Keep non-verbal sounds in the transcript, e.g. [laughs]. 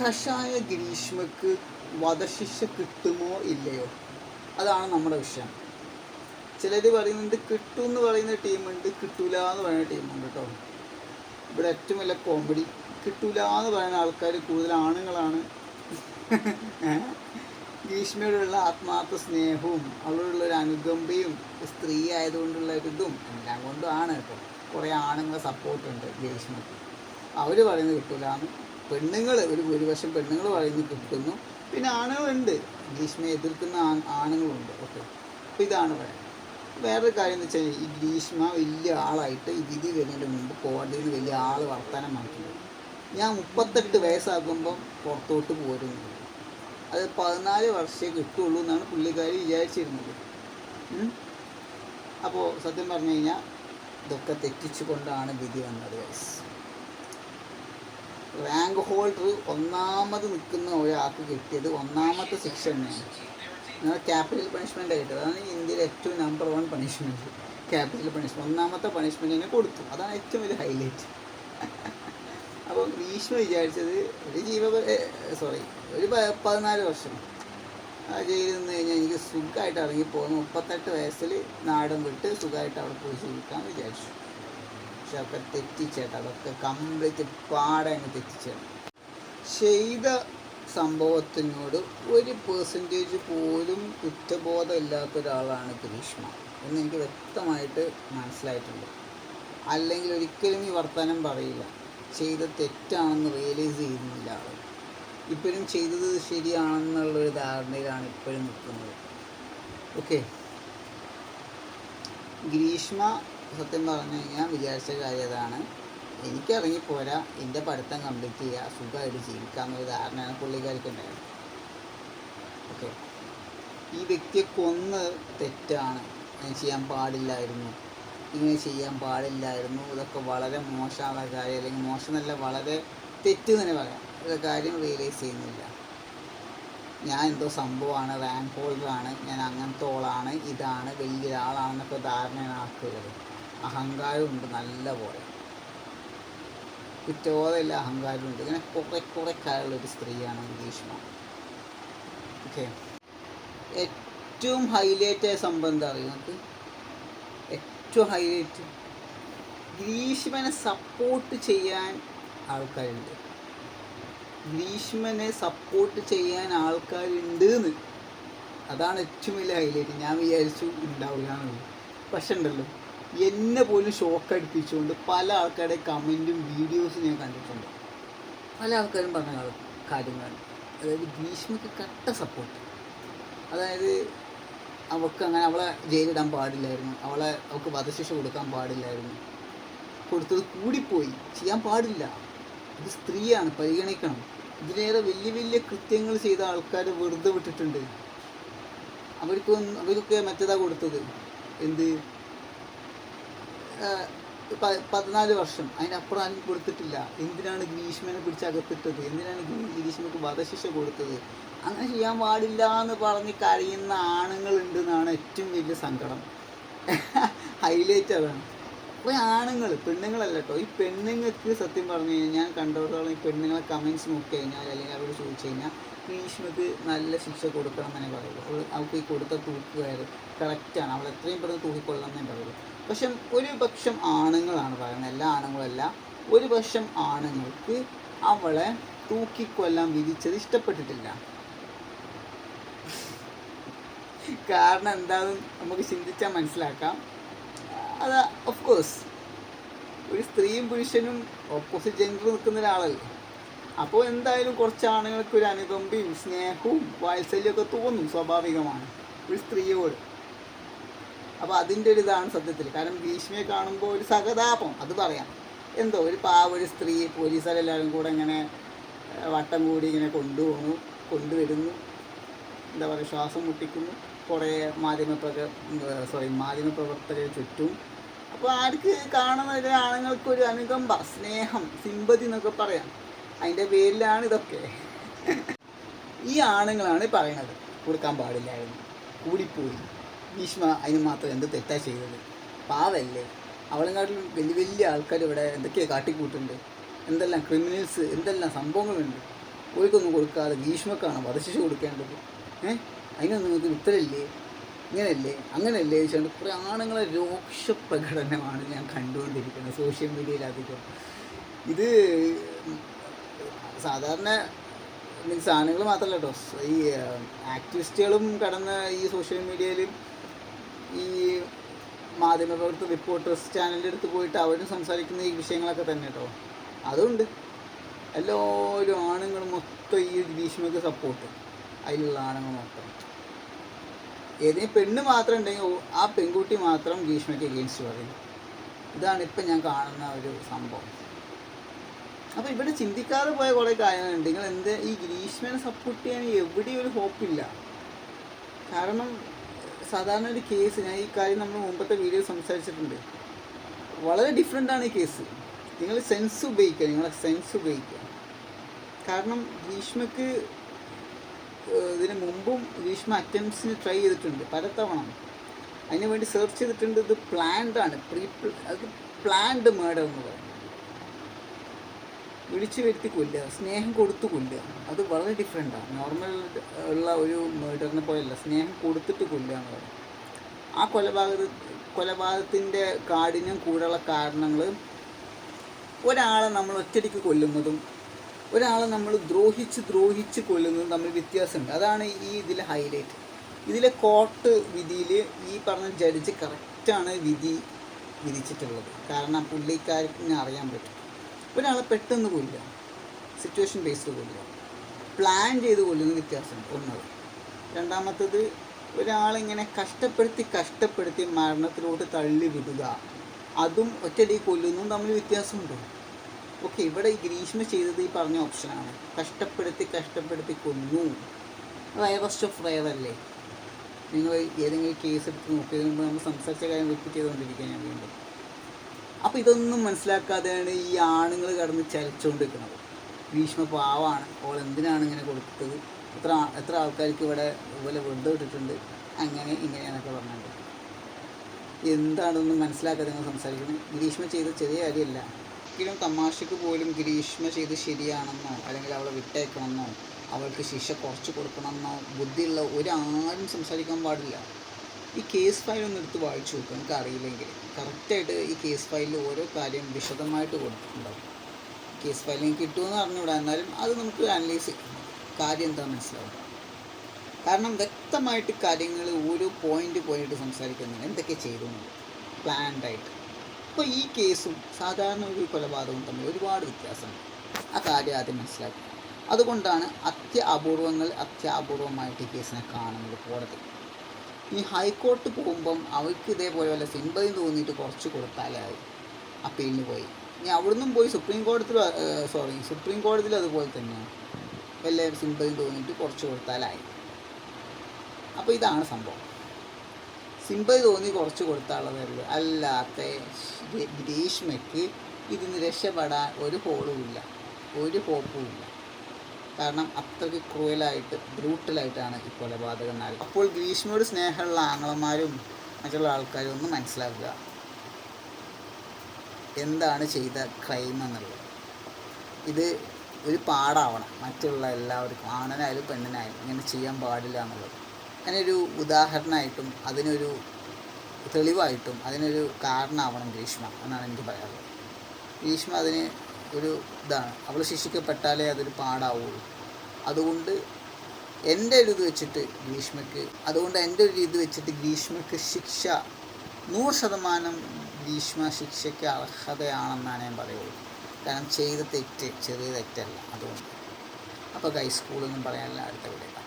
കഷായ ഗ്രീഷ്മക്ക് വധശിക്ഷ കിട്ടുമോ ഇല്ലയോ? അതാണ് നമ്മുടെ വിഷയം. ചിലർ പറയുന്നുണ്ട് കിട്ടും എന്ന് പറയുന്ന ടീമുണ്ട് കിട്ടൂല എന്ന് പറയുന്ന ടീമുണ്ട് കേട്ടോ. ഇവിടെ ഏറ്റവും വലിയ കോമഡി കിട്ടൂല എന്ന് പറയുന്ന ആൾക്കാർ കൂടുതൽ ആണുങ്ങളാണ്. ഗ്രീഷ്മയോടുള്ള ആത്മാർത്ഥ സ്നേഹവും അവളോടുള്ള ഒരു അനുകമ്പയും സ്ത്രീ ആയതുകൊണ്ടുള്ള ഒരു ഇതും എല്ലാം കൊണ്ടും ആണ് കേട്ടോ. കുറേ ആണുങ്ങളെ സപ്പോർട്ടുണ്ട് ഗ്രീഷ്മക്ക്. അവർ പറയുന്നത് കിട്ടൂലാന്ന്. പെണ്ണുങ്ങൾ ഒരു ഭൂരിപക്ഷം പെണ്ണുങ്ങൾ പറയുന്നത് കിട്ടുന്നു പിന്നെ ആണുങ്ങളുണ്ട്. ഗ്രീഷ്മയെ എതിർക്കുന്ന ആണുങ്ങളുണ്ട്. ഓക്കെ. അപ്പോൾ ഇതാണ് പറയുന്നത്. വേറൊരു കാര്യം എന്ന് വെച്ചാൽ ഈ ഗ്രീഷ്മ വലിയ ആളായിട്ട് ഈ വിധി വരുന്നതിന് മുമ്പ് കോടതിയിൽ നിന്ന് വലിയ ആൾ വർത്തമാനം മാറ്റുന്നത് ഞാൻ മുപ്പത്തെട്ട് വയസ്സാകുമ്പം പുറത്തോട്ട് പോരുന്നു അത് പതിനാല് വർഷമേ കിട്ടുള്ളൂ എന്നാണ് പുള്ളിക്കാരി വിചാരിച്ചിരുന്നത്. അപ്പോൾ സത്യം പറഞ്ഞു കഴിഞ്ഞാൽ ഇതൊക്കെ തെറ്റിച്ചുകൊണ്ടാണ് വിധി വന്നത് വയസ്സ് റാങ്ക് ഹോൾഡർ ഒന്നാമത് നിൽക്കുന്ന ഒരാൾക്ക് കിട്ടിയത് ഒന്നാമത്തെ സെക്ഷൻ തന്നെയാണ്. എന്നാൽ ക്യാപിറ്റൽ പണിഷ്മെന്റ് കിട്ടിയത് അതാണ് ഇന്ത്യയിലെ ഏറ്റവും number one punishment capital punishment ഒന്നാമത്തെ പണിഷ്മെന്റിനെ കൊടുത്തു. അതാണ് ഏറ്റവും വലിയ ഹൈലൈറ്റ് അപ്പോൾ ഭീഷ്മ വിചാരിച്ചത് ഒരു ജീവ സോറി ഒരു പതിനാല് വർഷം. ആ ജയിലിൽ നിന്ന് കഴിഞ്ഞാൽ എനിക്ക് സുഖമായിട്ട് ഇറങ്ങിപ്പോകുന്നു. മുപ്പത്തെട്ട് വയസ്സിൽ നാടും വിട്ട് സുഖമായിട്ട് അവിടെ പോയി ജീവിക്കാമെന്ന് വിചാരിച്ചു. അതൊക്കെ തെറ്റിച്ചേട്ടാ. അതൊക്കെ കംപ്ലീറ്റ് പാടെ അങ്ങ് തെറ്റിച്ചേട്ട ചെയ്ത സംഭവത്തിനോട് ഒരു പേഴ്സന്റേജ് പോലും കുറ്റബോധം ഇല്ലാത്ത ഒരാളാണ് ഗ്രീഷ്മ എന്ന് എനിക്ക് വ്യക്തമായിട്ട് മനസ്സിലായിട്ടുണ്ട്. അല്ലെങ്കിൽ ഒരിക്കലും ഈ വർത്തമാനം പറയില്ല. ചെയ്ത തെറ്റാണെന്ന് റിയലൈസ് ചെയ്യുന്നില്ല ആൾ ഇപ്പോഴും ചെയ്തത് ശരിയാണെന്നുള്ളൊരു ധാരണയിലാണ് ഇപ്പോഴും നിൽക്കുന്നത്. ഓക്കെ ഗ്രീഷ്മ സത്യം പറഞ്ഞു കഴിഞ്ഞാൽ വിചാരിച്ച കാര്യം അതാണ് എനിക്ക് ഇറങ്ങിപ്പോരാ എന്റെ പഠിത്തം കംപ്ലീറ്റ് ചെയ്യുക സുഖമായിട്ട് ജീവിക്കുക എന്നൊരു ധാരണയാണ് പുള്ളിക്കാർക്ക് ഉണ്ടായത് ഓക്കെ ഈ വ്യക്തിയെ കൊന്ന് തെറ്റാണ് ചെയ്യാൻ പാടില്ലായിരുന്നു. ഇങ്ങനെ ചെയ്യാൻ പാടില്ലായിരുന്നു. ഇതൊക്കെ വളരെ മോശമുള്ള കാര്യം അല്ലെങ്കിൽ മോശം നല്ല വളരെ തെറ്റ് തന്നെ പറയാം. ഇത് കാര്യം റിയലൈസ് ചെയ്യുന്നില്ല. ഞാൻ എന്തോ സംഭവമാണ് റാങ്ക് ഹോൾഡറാണ് ഞാൻ അങ്ങനത്തെ ഓളാണ് ഇതാണ് വലിയൊരാളാണെന്നൊക്കെ ധാരണയാണ് ആക്കുന്നത് അഹങ്കാരമുണ്ട് നല്ല പോലെ കുറ്റബോധമില്ല അഹങ്കാരമുണ്ട് ഇങ്ങനെ കുറെ കുറെ കാര്യമുള്ളൊരു സ്ത്രീയാണ് ഗ്രീഷ്മ. ഓക്കെ ഏറ്റവും ഹൈലൈറ്റ് ആയ സംഭവം എന്താ നിങ്ങൾക്ക് ഏറ്റവും ഹൈലൈറ്റ് ഗ്രീഷ്മനെ സപ്പോർട്ട് ചെയ്യാൻ ആൾക്കാരുണ്ട്. ഗ്രീഷ്മനെ സപ്പോർട്ട് ചെയ്യാൻ ആൾക്കാരുണ്ട് എന്ന് അതാണ് ഏറ്റവും വലിയ ഹൈലൈറ്റ് ഞാൻ വിചാരിച്ചു ഉണ്ടാവില്ല എന്നുള്ളത്. പക്ഷെ ഉണ്ടല്ലോ. എന്നെ പോലും ഷോക്ക് അടിപ്പിച്ചുകൊണ്ട് പല ആൾക്കാരുടെ കമന്റും വീഡിയോസും ഞാൻ കണ്ടിട്ടുണ്ട്. പല ആൾക്കാരും പറഞ്ഞ കാര്യങ്ങളാണ്. അതായത് ഗ്രീഷ്മയ്ക്ക് കട്ട സപ്പോർട്ട് അതായത് അവൾക്ക് അങ്ങനെ അവളെ ജയിലിടാൻ പാടില്ലായിരുന്നു. അവളെ അവൾക്ക് വധശിക്ഷ കൊടുക്കാൻ പാടില്ലായിരുന്നു. കൊടുത്തത് കൂടിപ്പോയി. ചെയ്യാൻ പാടില്ല. ഇത് സ്ത്രീയാണ്. പരിഗണിക്കണം. ഇതിലേറെ വലിയ വലിയ കൃത്യങ്ങൾ ചെയ്ത ആൾക്കാർ വെറുതെ വിട്ടിട്ടുണ്ട്. അവർക്ക് അവർക്കൊക്കെ മറ്റേതാ കൊടുത്തത്? എന്ത്? പതിനാല് വർഷം. അതിനപ്പുറം ആരും കൊടുത്തിട്ടില്ല. എന്തിനാണ് ഗ്രീഷ്മനെ പിടിച്ച് അകത്തിട്ടത്? എന്തിനാണ് ഗ്രീ- ഗ്രീഷ്മക്ക് വധശിക്ഷ കൊടുത്തത്? അങ്ങനെ ചെയ്യാൻ പാടില്ല എന്ന് പറഞ്ഞ് കരയുന്ന ആണുങ്ങളുണ്ടെന്നാണ് ഏറ്റവും വലിയ സങ്കടം. [laughs] ഹൈലൈറ്റ് അതാണ്. അപ്പോൾ ആണുങ്ങൾ പെണ്ണുങ്ങളല്ല കേട്ടോ ഈ പെണ്ണുങ്ങൾക്ക് സത്യം പറഞ്ഞു കഴിഞ്ഞാൽ ഞാൻ കണ്ടോടത്തോളം ഈ പെണ്ണുങ്ങളെ കമൻസ് നോക്കി കഴിഞ്ഞാൽ അല്ലെങ്കിൽ അവരോട് ചോദിച്ചു കഴിഞ്ഞാൽ ഭീഷ്മക്ക് നല്ല ശിക്ഷ കൊടുക്കണം എന്നേ പറയുള്ളൂ. അവൾ അവൾക്ക് ഈ കൊടുത്ത തൂക്കുകയത് കറക്റ്റാണ് അവൾ എത്രയും പെട്ടെന്ന് തൂക്കിക്കൊള്ളണം എന്നേ പറയുള്ളൂ. പക്ഷെ ഒരു പക്ഷം ആണുങ്ങളാണ് പറയുന്നത്. എല്ലാ ആണുങ്ങളല്ല ഒരു പക്ഷം ആണുങ്ങൾക്ക് അവളെ തൂക്കിക്കൊല്ലാൻ വിധിച്ചത് ഇഷ്ടപ്പെട്ടിട്ടില്ല. കാരണം എന്താണെന്ന് നമുക്ക് ചിന്തിച്ചാൽ മനസ്സിലാക്കാം. അത് ഓഫ് കോഴ്സ് ഒരു സ്ത്രീയും പുരുഷനും ഓപ്പോസിറ്റ് ജെൻഡർ നിൽക്കുന്ന ഒരാളല്ലേ. അപ്പോൾ എന്തായാലും കുറച്ച് ആണുങ്ങൾക്ക് ഒരു അനുകമ്പയും സ്നേഹവും വാത്സല്യമൊക്കെ തോന്നും സ്വാഭാവികമാണ് ഒരു സ്ത്രീയോട്. അപ്പോൾ അതിന്റെ ഒരു ഇതാണ് സത്യത്തിൽ. കാരണം ഭീഷ്മയെ കാണുമ്പോൾ ഒരു സഹതാപം അത് പറയാം. എന്തോ ഒരു പാവ ഒരു സ്ത്രീ പോലീസുകാരെല്ലാവരും കൂടെ ഇങ്ങനെ വട്ടം കൂടി ഇങ്ങനെ കൊണ്ടുപോകുന്നു കൊണ്ടുവരുന്നു. എന്താ പറയുക ശ്വാസം മുട്ടിക്കുന്നു. കുറേ മാധ്യമപ്രക സോറി മാധ്യമപ്രവർത്തകർ ചുറ്റും അപ്പോൾ ആർക്ക് കാണുന്ന ഒരു ആണുങ്ങൾക്ക് ഒരു അനുകമ്പ സ്നേഹം സിമ്പതി എന്നൊക്കെ പറയാം. അതിന്റെ പേരിലാണ് ഇതൊക്കെ. ഈ ആണുങ്ങളാണ് പറയണത്. കൊടുക്കാൻ പാടില്ലായിരുന്നു. കൂടിപ്പോയി. ഭീഷ്മ അതിന് മാത്രം എന്ത് തെറ്റാ ചെയ്തത്? പാവല്ലേ. അവളെക്കാട്ടിലും വലിയ വലിയ ആൾക്കാർ ഇവിടെ എന്തൊക്കെയാണ് കാട്ടിക്കൂട്ടുണ്ട് എന്തെല്ലാം ക്രിമിനൽസ് എന്തെല്ലാം സംഭവങ്ങളുണ്ട്? കോഴിക്കൊന്നും കൊടുക്കാതെ ഭീഷ്മക്കാണ് വധശിക്ഷ കൊടുക്കേണ്ടത്? ഏഹ് അതിനൊന്നും നിങ്ങൾക്ക് ഉത്തരമില്ലേ ഇങ്ങനെയല്ലേ? അങ്ങനെയല്ലേ? ചോദിച്ചുകൊണ്ട് കുറേ ആണുങ്ങളെ രോക്ഷ പ്രകടനമാണ് ഞാൻ കണ്ടുകൊണ്ടിരിക്കുന്നത് സോഷ്യൽ മീഡിയയിൽ അധികം ഇത് സാധാരണ മീൻസ് ആണുങ്ങൾ മാത്രമല്ല കേട്ടോ. ഈ ആക്ടിവിസ്റ്റുകളും കടന്ന് ഈ സോഷ്യൽ മീഡിയയിൽ ഈ മാധ്യമപ്രവർത്തക റിപ്പോർട്ടേഴ്സ് ചാനലിന്റെ അടുത്ത് പോയിട്ട് അവരും സംസാരിക്കുന്ന ഈ വിഷയങ്ങളൊക്കെ തന്നെ കേട്ടോ. അതുകൊണ്ട് എല്ലാവരും ആണുങ്ങൾ മൊത്തം ഈ ഭീഷ്മക്ക് സപ്പോർട്ട് അതിലുള്ള ആണുങ്ങൾ മൊത്തം. ഏതെങ്കിലും പെണ്ണ് മാത്രം ഉണ്ടെങ്കിൽ ആ പെൺകുട്ടി മാത്രം ഭീഷ്മയ്ക്ക് എഗെയിൻസ്റ്റ് പറയും. ഇതാണ് ഇപ്പം ഞാൻ കാണുന്ന ഒരു സംഭവം. അപ്പോൾ ഇവിടെ ചിന്തിക്കാതെ പോയ കുറേ കാര്യങ്ങളുണ്ട്. നിങ്ങൾ എന്ത് ഈ ഗ്രീഷ്മനെ സപ്പോർട്ട് ചെയ്യാൻ എവിടെയും ഒരു ഹോപ്പില്ല കാരണം സാധാരണ ഒരു കേസ് ഞാൻ ഈ കാര്യം നമ്മൾ മുമ്പത്തെ വീഡിയോ സംസാരിച്ചിട്ടുണ്ട്. വളരെ ഡിഫറെന്റ് ആണ് ഈ കേസ് നിങ്ങൾ സെൻസ് ഉപയോഗിക്കുക. നിങ്ങളെ സെൻസ് ഉപയോഗിക്കുക. കാരണം ഗ്രീഷ്മക്ക് ഇതിന് മുമ്പും ഗ്രീഷ്മ അറ്റംപ്റ്റ്സിന് ട്രൈ ചെയ്തിട്ടുണ്ട് പലതവണ. അതിനു വേണ്ടി സെർച്ച് ചെയ്തിട്ടുണ്ട് ഇത് പ്ലാൻഡ് ആണ്. പ്രീ അത് പ്ലാൻഡ് മേഡർ എന്ന് പറയുന്നത്. വിളിച്ചു വരുത്തി കൊല്ല സ്നേഹം കൊടുത്തു കൊല്ല അത് വളരെ ഡിഫറെന്റാണ് നോർമൽ ഉള്ള ഒരു മേഡറിനെ പോലെയല്ല സ്നേഹം കൊടുത്തിട്ട് കൊല്ലുക എന്ന് പറയും ആ കൊലപാതക കൊലപാതകത്തിന്റെ കാഠിന്യം കൂടെയുള്ള കാരണങ്ങൾ ഒരാളെ നമ്മൾ ഒറ്റയ്ക്ക് കൊല്ലുന്നതും ഒരാളെ നമ്മൾ ദ്രോഹിച്ച് ദ്രോഹിച്ച് കൊല്ലുന്നത് തമ്മിൽ വ്യത്യാസമുണ്ട്. അതാണ് ഈ ഇതിലെ ഹൈലൈറ്റ് ഇതിലെ കോർട്ട് വിധിയിൽ ഈ പറഞ്ഞ ജഡ്ജ് കറക്റ്റാണ് വിധി വിധിച്ചിട്ടുള്ളത്. കാരണം പുള്ളിക്കാരന് അറിയാൻ പറ്റും. ഒരാളെ പെട്ടെന്ന് കൊല്ലുക സിറ്റുവേഷൻ ബേസ്ഡ് കൊല്ലുക പ്ലാൻ ചെയ്ത് കൊല്ലുന്ന വ്യത്യാസമുണ്ട് ഒന്നത്. രണ്ടാമത്തത് ഒരാളിങ്ങനെ കഷ്ടപ്പെടുത്തി കഷ്ടപ്പെടുത്തി മരണത്തിലോട്ട് തള്ളി വിടുക അതും ഒറ്റടി കൊല്ലുന്നതും തമ്മിൽ വ്യത്യാസമുണ്ട്. ഓക്കെ ഇവിടെ ഈ ഗ്രീഷ്മ ചെയ്തത് ഈ പറഞ്ഞ ഓപ്ഷനാണ് കഷ്ടപ്പെടുത്തി കഷ്ടപ്പെടുത്തി കൊന്നു. റയറസ്റ്റ് ഓഫ് റയർ അല്ലേ? നിങ്ങൾ ഏതെങ്കിലും കേസ് എടുത്ത് നോക്കിയതിന് നമ്മൾ സംസാരിച്ച കാര്യം റിപ്പീറ്റ് ചെയ്തുകൊണ്ടിരിക്കാൻ ഞാൻ വീണ്ടും. അപ്പോൾ ഇതൊന്നും മനസ്സിലാക്കാതെയാണ് ഈ ആണുങ്ങൾ കടന്ന് ചലിച്ചുകൊണ്ടിരിക്കുന്നത് ഭീഷ്മ പാവാണ്. അവൾ എന്തിനാണ് ഇങ്ങനെ കൊടുത്തത്? എത്ര എത്ര ആൾക്കാർക്ക് ഇവിടെ ഇതുപോലെ വെറുതെ വിട്ടിട്ടുണ്ട് അങ്ങനെ ഇങ്ങനെയാണൊക്കെ പറഞ്ഞിട്ടുണ്ട് എന്താണെന്ന് മനസ്സിലാക്കാതെ നിങ്ങൾ സംസാരിക്കുന്നത് ഗ്രീഷ്മ ചെയ്ത ചെറിയ കാര്യമല്ല. ഒരിക്കലും തമാശക്ക് പോലും ഗ്രീഷ്മ ചെയ്ത് ശരിയാണെന്നോ അല്ലെങ്കിൽ അവളെ വിട്ടേക്കണമെന്നോ അവൾക്ക് ശിക്ഷ കുറച്ച് കൊടുക്കണമെന്നോ ബുദ്ധിയുള്ള ഒരാരും സംസാരിക്കാൻ പാടില്ല. ഈ കേസ് ഫയൽ ഒന്ന് എടുത്ത് വായിച്ചു നോക്കുക നിങ്ങൾക്ക് അറിയില്ലെങ്കിൽ കറക്റ്റായിട്ട് ഈ കേസ് ഫയലിൽ ഓരോ കാര്യം വിശദമായിട്ട് കൊടുത്തിട്ടുണ്ടാവും. കേസ് ഫയൽ കിട്ടുമെന്ന് അറിഞ്ഞുകൂടാ എന്നാലും അത് നമുക്ക് അനലൈസ് കാര്യം എന്താ മനസ്സിലാവും. കാരണം വ്യക്തമായിട്ട് കാര്യങ്ങൾ ഓരോ പോയിന്റ് പോയിന്റ് സംസാരിക്കുന്നുണ്ട് എന്തൊക്കെ ചെയ്തു പ്ലാൻഡ് ആയിട്ട്. അപ്പോൾ ഈ കേസും സാധാരണ ഒരു കൊലപാതകവും തമ്മിൽ ഒരുപാട് വ്യത്യാസമുണ്ട്. ആ കാര്യം ആദ്യം മനസ്സിലാക്കുക. അതുകൊണ്ടാണ് അത്യ അപൂർവങ്ങൾ അത്യാപൂർവമായിട്ട് ഈ കേസിനെ കാണുന്നത് കോടതി ഈ ഹൈക്കോർട്ട് പോകുമ്പം അവർക്ക് ഇതേപോലെ വല്ല സിമ്പതി തോന്നിയിട്ട് കുറച്ച് കൊടുത്താലായി അപ്പീലിന് പോയി. ഇനി അവിടുന്നും പോയി സുപ്രീം കോടതിയിൽ സോറി സുപ്രീം കോടതിയിൽ അതുപോലെ തന്നെ വല്ല സിമ്പതി തോന്നിയിട്ട് കുറച്ച് കൊടുത്താലായി. അപ്പോൾ ഇതാണ് സംഭവം. സിമ്പതി തോന്നി കുറച്ച് കൊടുത്താളതേ ഉള്ളൂ. അല്ലാത്ത ഗ്രീ- ഗ്രീഷ്മയ്ക്ക് ഇതിന് രക്ഷപ്പെടാൻ ഒരു ഹോളും ഇല്ല. ഒരു ഹോപ്പും ഇല്ല. കാരണം അത്രയ്ക്ക് ക്രൂവലായിട്ട് ബ്രൂട്ടലായിട്ടാണ് ഈ കൊലപാതകം നാല് അപ്പോൾ ഗ്രീഷ്മയോട് സ്നേഹമുള്ള ആങ്ങളമാരും മറ്റുള്ള ആൾക്കാരും ഒന്ന് മനസ്സിലാക്കുക. എന്താണ് ചെയ്ത ക്രൈം എന്നുള്ളത്. ഇത് ഒരു പാടാവണം. മറ്റുള്ള എല്ലാവർക്കും ആണനായാലും പെണ്ണിനായാലും ഇങ്ങനെ ചെയ്യാൻ പാടില്ല എന്നുള്ളത്. അങ്ങനെ ഒരു ഉദാഹരണമായിട്ടും അതിനൊരു തെളിവായിട്ടും അതിനൊരു കാരണമാവണം ഗ്രീഷ്മ എന്നാണ് എനിക്ക് പറയാനുള്ളത്. ഗ്രീഷ്മ അതിന് ഒരു ഇതാണ്. അവൾ ശിക്ഷിക്കപ്പെട്ടാലേ അതൊരു പാടാവുള്ളൂ. അതുകൊണ്ട് എന്റെ ഒരു ഇത് വെച്ചിട്ട് ഗ്രീഷ്മയ്ക്ക് അതുകൊണ്ട് എന്റെ ഒരു ഇത് വെച്ചിട്ട് ഗ്രീഷ്മയ്ക്ക് ശിക്ഷ നൂറ് ശതമാനം ഗ്രീഷ്മ ശിക്ഷയ്ക്ക് അർഹതയാണെന്നാണ് ഞാൻ പറയുള്ളൂ. കാരണം ചെയ്ത തെറ്റ് ചെറിയ തെറ്റല്ല അതുകൊണ്ട്. അപ്പോൾ കൈ സ്കൂളൊന്നും പറയാനില്ല അടുത്ത വീഡിയോ